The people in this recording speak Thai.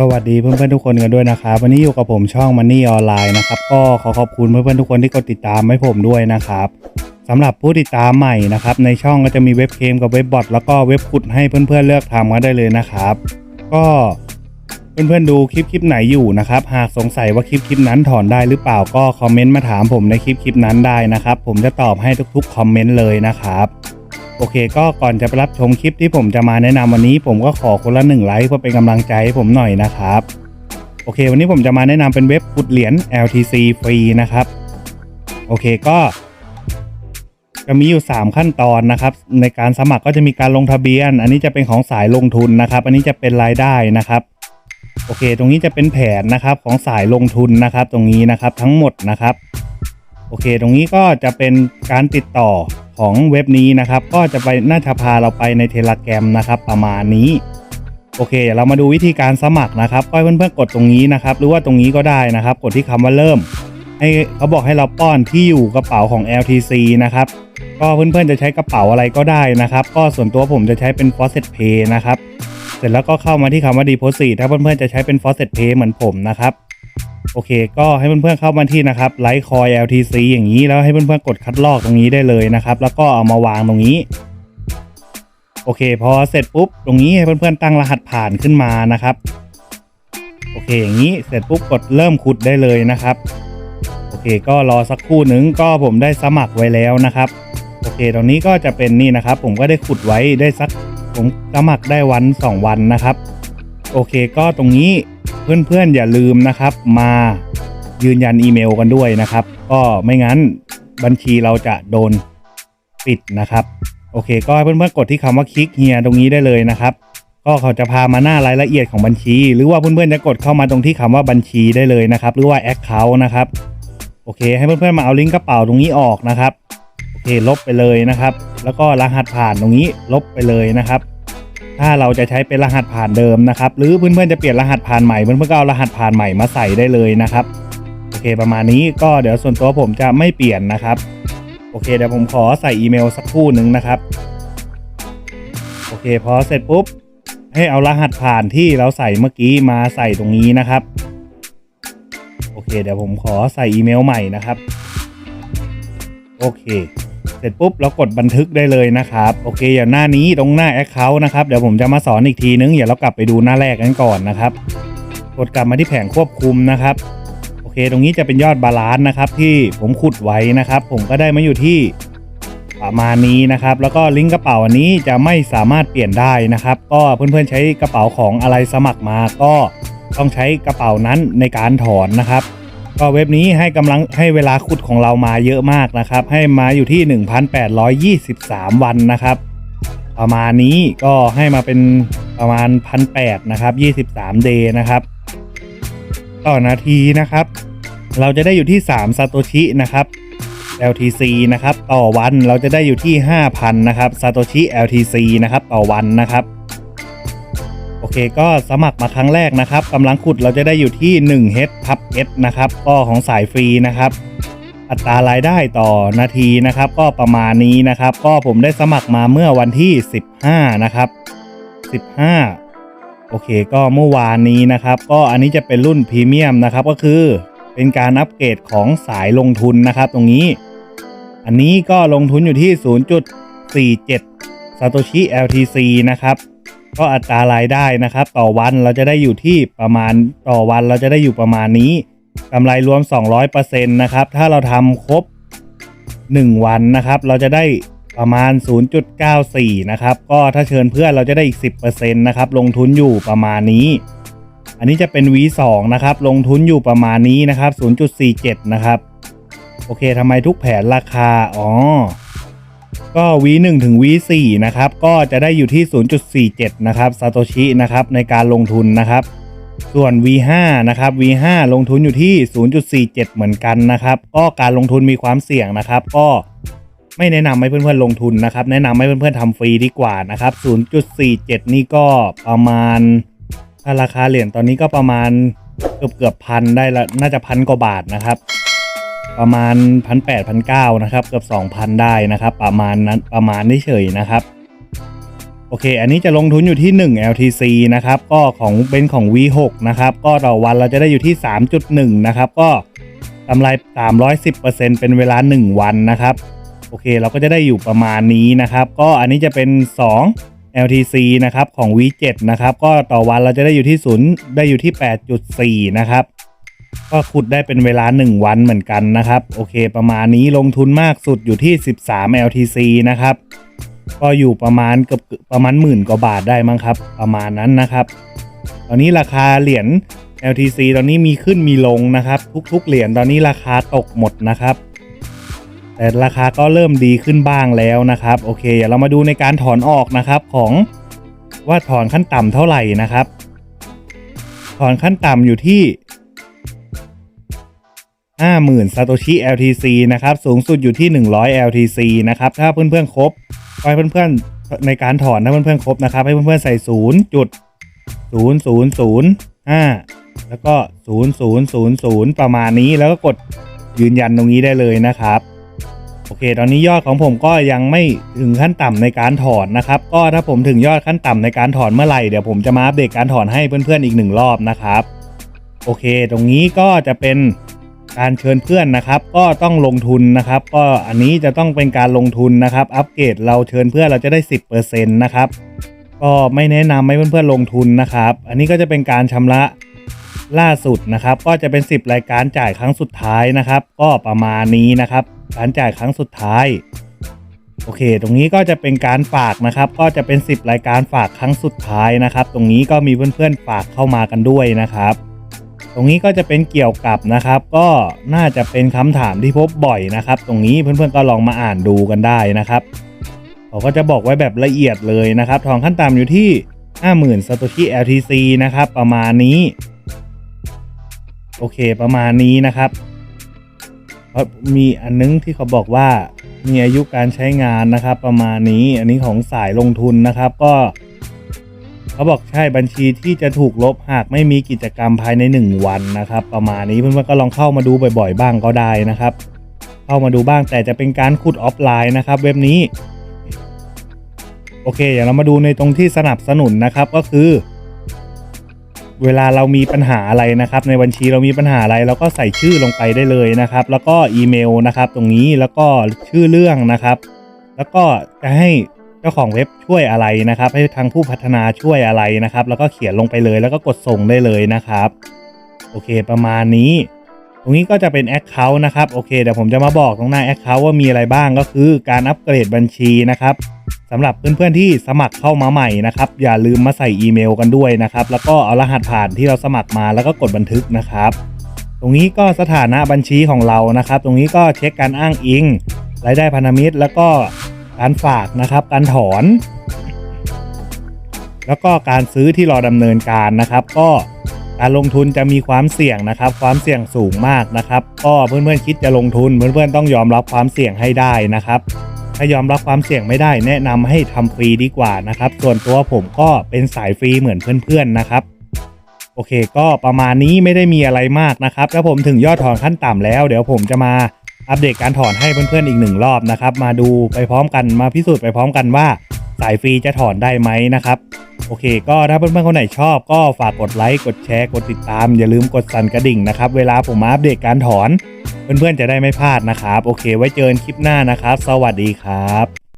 สวัสดีเพื่อนๆทุกคนกันด้วยนะครับวันนี้อยู่กับผมช่อง Money ออนไลน์นะครับก็ขอขอบคุณเพื่อนๆทุกคนที่กดติดตามให้ผมด้วยนะครับสำหรับผู้ติดตามใหม่นะครับในช่องก็จะมีเว็บเคมกับเว็บบอทแล้วก็เว็บขุดให้เพื่อนๆเลือกทำกันได้เลยนะครับ ก็เพื่อนๆดูคลิปคลิปไหนอยู่นะครับ หากสงสัยว่าคลิปคลิปนั้นถอนได้หรือเปล่าก็คอมเมนต์มาถามผมในคลิปคลิปนั้นได้นะครับ ผมจะตอบให้ทุกๆคอมเมนต์เลยนะครับ โอเค ก็ก่อนจะไปรับชมคลิปที่ผมจะมาแนะนำวันนี้ ผมก็ขอคนละหนึ่งไลค์เพื่อเป็นกำลังใจให้ผมหน่อยนะครับ โอเค วันนี้ผมจะมาแนะนำเป็นเว็บขุดเหรียญ LTC ฟรีนะครับ โอเคก็จะมีอยู่ 3 ขั้นตอนนะครับ ในการสมัครก็จะมีการลงทะเบียน อันนี้จะเป็นของสายลงทุนนะครับ อันนี้จะเป็นรายได้นะครับ โอเค ตรงนี้จะเป็นแผนนะครับของสายลงทุนนะครับ ตรงนี้นะครับทั้งหมดนะครับ โอเค ตรงนี้ก็จะเป็นการติดต่อของเว็บนี้นะครับ ก็จะไปน่าจะพาเราไปในเทเลแกรมนะครับ ประมาณนี้โอเค เรามาดูวิธีการสมัครนะครับก็เพื่อนๆกดตรงนี้นะครับ หรือว่าตรงนี้ก็ได้นะครับ กดที่คำว่าเริ่ม ให้เขาบอกให้เราป้อนที่อยู่กระเป๋าของ LTC นะครับ ก็เพื่อนๆจะใช้กระเป๋าอะไรก็ได้นะครับ ก็ส่วนตัวผมจะใช้เป็น Faucet Pay นะครับ เสร็จแล้วก็เข้ามาที่คำว่า Deposit ถ้าเพื่อนๆจะใช้เป็น Faucet Pay เหมือนผมนะครับ โอเค ก็ให้เพื่อนๆเข้ามาที่นะครับไลท์คอย LTC อย่างนี้แล้วให้เพื่อนๆกดคัดลอกตรงนี้ได้เลยนะครับ แล้วก็เอามาวางตรงนี้ โอเค พอเสร็จปุ๊บตรงนี้ให้เพื่อนๆตั้งรหัสผ่านขึ้นมานะครับ โอเคอย่างนี้เสร็จปุ๊บกดเริ่มขุดได้เลยนะครับโอเค ก็รอสักครู่หนึ่งก็ผมได้สมัครไว้แล้วนะครับโอเคตรงนี้ก็จะเป็นนี่นะครับ ผมก็ได้ขุดไว้ได้สักผมสมัครได้วัน 2 วันนะครับ โอเคก็ตรงนี้ เพื่อนๆอย่าลืมนะครับ มายืนยันอีเมลกันด้วยนะครับ ก็ไม่งั้นบัญชีเราจะโดนปิดนะครับ โอเค ก็ให้เพื่อนๆกดที่คำว่าคลิกเฮียตรงนี้ได้เลยนะครับ ก็เขาจะพามาหน้ารายละเอียดของบัญชี หรือว่าเพื่อนๆจะกดเข้ามาตรงที่คำว่าบัญชีได้เลยนะครับ หรือว่า Account นะครับโอเค ให้เพื่อนๆมาเอาลิงก์กระเป๋าตรงนี้ออกนะครับโอเคลบไปเลยนะครับ แล้วก็รหัสผ่านตรงนี้ลบไปเลยนะครับ ถ้าเราจะใช้เป็นรหัสผ่านเดิมนะครับ หรือเพื่อนๆจะเปลี่ยนรหัสผ่านใหม่เพื่อนๆก็เอารหัสผ่านใหม่มาใส่ได้เลยนะครับโอเคประมาณนี้ก็เดี๋ยวส่วนตัวผมจะไม่เปลี่ยนนะครับโอเคเดี๋ยวผมขอใส่อีเมลสักครู่หนึ่งนะครับโอเคพอเสร็จปุ๊บให้เอารหัสผ่านที่เราใส่เมื่อกี้มาใส่ตรงนี้นะครับโอเคเดี๋ยวผมขอใส่อีเมลใหม่นะครับ โอเค เสร็จปุ๊บเรากดบันทึกได้เลยนะครับ โอเคอย่างหน้านี้ตรงหน้า Account นะครับ เดี๋ยวผมจะมาสอนอีกทีนึงเดี๋ยวเรากลับไปดูหน้าแรกกันก่อนนะครับ กดกลับมาที่แผงควบคุมนะครับ โอเค ตรงนี้จะเป็นยอดบาลานซ์นะครับ ที่ผมขุดไว้นะครับ ผมก็ได้มาอยู่ที่ประมาณนี้นะครับ แล้วก็ลิงก์กระเป๋าอันนี้จะไม่สามารถเปลี่ยนได้นะครับ ก็เพื่อนๆใช้กระเป๋าของอะไรสมัครมาก็ต้องใช้กระเป๋านั้นในการถอนนะครับ ก็เว็บนี้ให้กำลังให้เวลาขุดของเรามาเยอะมากนะครับ ให้มาอยู่ที่ 1,823 วันนะครับ ประมาณนี้ก็ให้มาเป็นประมาณ 1,800นะครับ 23 เดย์นะครับ ต่อนาทีนะครับ เราจะได้อยู่ที่ 3 ซาโตชินะครับ LTC นะครับ ต่อวันเราจะได้อยู่ที่ 5,000 นะครับซาโตชิ LTC นะครับ ต่อวันนะครับ อเคก็สมัครมาครั้งแรกนะครับกำลังขุดเราจะได้อยู่ที่1 h ทับ h นะครับก็ของสายฟรีนะครับ อัตรารายได้ต่อนาทีนะครับ ก็ประมาณนี้นะครับ ก็ผมได้สมัครมาเมื่อวันที่ 15 นะครับ 15 โอเคก็เมื่อวานนี้นะครับ ก็อันนี้จะเป็นรุ่นพรีเมียมนะครับก็คือเป็นการอัปเกรดของสายลงทุนนะครับ ตรงนี้ อันนี้ก็ลงทุนอยู่ที่ 0.47ซาโตชิ LTC นะครับ ก็อัตรารายได้นะครับ ต่อวันเราจะได้อยู่ที่ประมาณต่อวันเราจะได้อยู่ประมาณนี้กำไรรวม 200%นะครับถ้าเราทำครบ 1 วันนะครับ เราจะได้ประมาณ 0.94 นะครับ ก็ถ้าเชิญเพื่อนเราจะได้อีก 10%นะครับ ลงทุนอยู่ประมาณนี้ อันนี้จะเป็น V2 นะครับ ลงทุนอยู่ประมาณนี้นะครับ 0.47 นะครับ โอเคทำไมทุกแผนราคา อ๋อ ก็ V1 ถึง V4 นะครับ ก็จะได้อยู่ที่ 0.47 นะครับซาโตชินะครับในการลงทุนนะครับ ส่วน V5 นะครับ V5 ลงทุนอยู่ที่ 0.47 เหมือนกันนะครับ ก็การลงทุนมีความเสี่ยงนะครับ ก็ไม่แนะนำให้เพื่อนๆลงทุนนะครับ แนะนำให้เพื่อนๆทำฟรีดีกว่านะครับ 0.47 นี่ก็ประมาณถ้าราคาเหรียญตอนนี้ก็ประมาณเกือบเกือบพันได้ละน่าจะพันกว่าบาทนะครับ ประมาณพันแปดพันเก้านะครับเกือบสองพันได้นะครับ ประมาณนั้นประมาณนี้เฉยนะครับโอเค อันนี้จะลงทุนอยู่ที่ 1 LTC นะครับ ก็ของเป็นของ V6 นะครับ ก็ต่อวันเราจะได้อยู่ที่ 3.1 นะครับ ก็กำไร 310%เป็นเวลา 1 วันนะครับ โอเค เราก็จะได้อยู่ประมาณนี้นะครับ ก็อันนี้จะเป็น 2 LTC นะครับ ของ V7 นะครับ ก็ต่อวันเราจะได้อยู่ที่ศูนย์ได้อยู่ที่ 8.4 นะครับ ก็ขุดได้เป็นเวลา 1 วันเหมือนกันนะครับ โอเค ประมาณนี้ลงทุนมากสุดอยู่ที่ 13 LTC นะครับ ก็อยู่ประมาณเกือบประมาณหมื่นกว่าบาทได้มั้งครับ ประมาณนั้นนะครับ ตอนนี้ราคาเหรียญ LTC ตอนนี้มีขึ้นมีลงนะครับ ทุกๆ เหรียญตอนนี้ราคาตกหมดนะครับ แต่ราคาก็เริ่มดีขึ้นบ้างแล้วนะครับ โอเคเดี๋ยวเรามาดูในการถอนออกนะครับของว่าถอนขั้นต่ำเท่าไหร่นะครับ ถอนขั้นต่ำอยู่ที่ 50,000 Satoshi LTC นะครับ สูงสุดอยู่ที่ 100 LTC นะครับ ถ้าเพื่อนๆครบก็ให้เพื่อนๆในการถอนถ้าเพื่อนๆครบนะครับ ให้เพื่อนๆใส่ 0 จุด 0005 แล้วก็ 0000 ประมาณนี้แล้วก็กดยืนยันตรงนี้ได้เลยนะครับ โอเค ตอนนี้ยอดของผมก็ยังไม่ถึงขั้นต่ำในการถอนนะครับ ก็ถ้าผมถึงยอดขั้นต่ำในการถอนเมื่อไหร่เดี๋ยวผมจะมาอัปเดตการถอนให้เพื่อนๆอีกหนึ่งรอบนะครับ โอเค ตรงนี้ก็จะเป็น การเชิญเพื่อนนะครับ ก็ต้องลงทุนนะครับ ก็อันนี้จะต้องเป็นการลงทุนนะครับ อัปเกรดเราเชิญเพื่อนเราจะได้ 10%นะครับ ก็ไม่แนะนำให้เพื่อนๆลงทุนนะครับ อันนี้ก็จะเป็นการชำระล่าสุดนะครับ ก็จะเป็น 10 รายการจ่ายครั้งสุดท้ายนะครับ ก็ประมาณนี้นะครับ การจ่ายครั้งสุดท้ายโอเค ตรงนี้ก็จะเป็นการฝากนะครับ ก็จะเป็น 10 รายการฝากครั้งสุดท้ายนะครับ ตรงนี้ก็มีเพื่อนๆฝากเข้ามากันด้วยนะครับ ตรงนี้ก็จะเป็นเกี่ยวกับนะครับ ก็น่าจะเป็นคำถามที่พบบ่อยนะครับ ตรงนี้เพื่อนๆก็ลองมาอ่านดูกันได้นะครับเขาก็จะบอกไว้แบบละเอียดเลยนะครับ ทองขั้นต่ำอยู่ที่ 50,000 Satoshi LTC นะครับ ประมาณนี้ โอเคประมาณนี้นะครับเพราะมีอันนึงที่เขาบอกว่ามีอายุการใช้งานนะครับ ประมาณนี้อันนี้ของสายลงทุนนะครับ ก็ เขาบอกใช่บัญชีที่จะถูกลบหากไม่มีกิจกรรมภายใน 1 วันนะครับ ประมาณนี้เพื่อนๆก็ลองเข้ามาดูบ่อย ๆ บ้างก็ได้นะครับ เข้ามาดูบ้างแต่จะเป็นการขุดออฟไลน์นะครับเว็บนี้ โอเคอย่างเรามาดูในตรงที่สนับสนุนนะครับก็คือ เวลาเรามีปัญหาอะไรนะครับ ในบัญชีเรามีปัญหาอะไรเราก็ใส่ชื่อลงไปได้เลยนะครับ แล้วก็อีเมลนะครับ ตรงนี้แล้วก็ชื่อเรื่องนะครับ แล้วก็จะให้ จ้าของเว็บช่วยอะไรนะครับ ให้ทางผู้พัฒนาช่วยอะไรนะครับ แล้วก็เขียนลงไปเลยแล้วก็กดส่งได้เลยนะครับ โอเคประมาณนี้ ตรงนี้ก็จะเป็น Account นะครับโอเคเดี๋ยวผมจะมาบอกตรงหน้า Account ว่ามีอะไรบ้างก็คือการอัปเกรดบัญชีนะครับสำหรับเพื่อนๆที่สมัครเข้ามาใหม่นะครับ อย่าลืมมาใส่อีเมลกันด้วยนะครับ แล้วก็เอารหัสผ่านที่เราสมัครมาแล้วก็กดบันทึกนะครับ ตรงนี้ก็สถานะบัญชีของเรานะครับ ตรงนี้ก็เช็คการอ้างอิงรายได้พันธมิตรแล้วก็ การฝากนะครับ การถอน แล้วก็การซื้อที่รอดำเนินการนะครับ ก็การลงทุนจะมีความเสี่ยงนะครับ ความเสี่ยงสูงมากนะครับ ก็เพื่อนๆคิดจะลงทุนเพื่อนๆต้องยอมรับความเสี่ยงให้ได้นะครับ ถ้ายอมรับความเสี่ยงไม่ได้ แนะนำให้ทำฟรีดีกว่านะครับ ส่วนตัวผมก็เป็นสายฟรีเหมือนเพื่อนๆนะครับโอเค ก็ประมาณนี้ไม่ได้มีอะไรมากนะครับ ถ้าผมถึงยอดถอนขั้นต่ำแล้ว เดี๋ยวผมจะมา อัปเดตการถอนให้เพื่อนๆอีกหนึ่งรอบนะครับ มาดูไปพร้อมกันมาพิสูจน์ไปพร้อมกันว่าสายฟรีจะถอนได้ไหมนะครับ โอเค ก็ถ้าเพื่อนๆคนไหนชอบก็ฝากกดไลค์กดแชร์กดติดตาม อย่าลืมกดสั่นกระดิ่งนะครับ เวลาผมมาอัปเดตการถอน เพื่อนๆจะได้ไม่พลาดนะครับ โอเค ไว้เจอกันคลิปหน้านะครับ สวัสดีครับ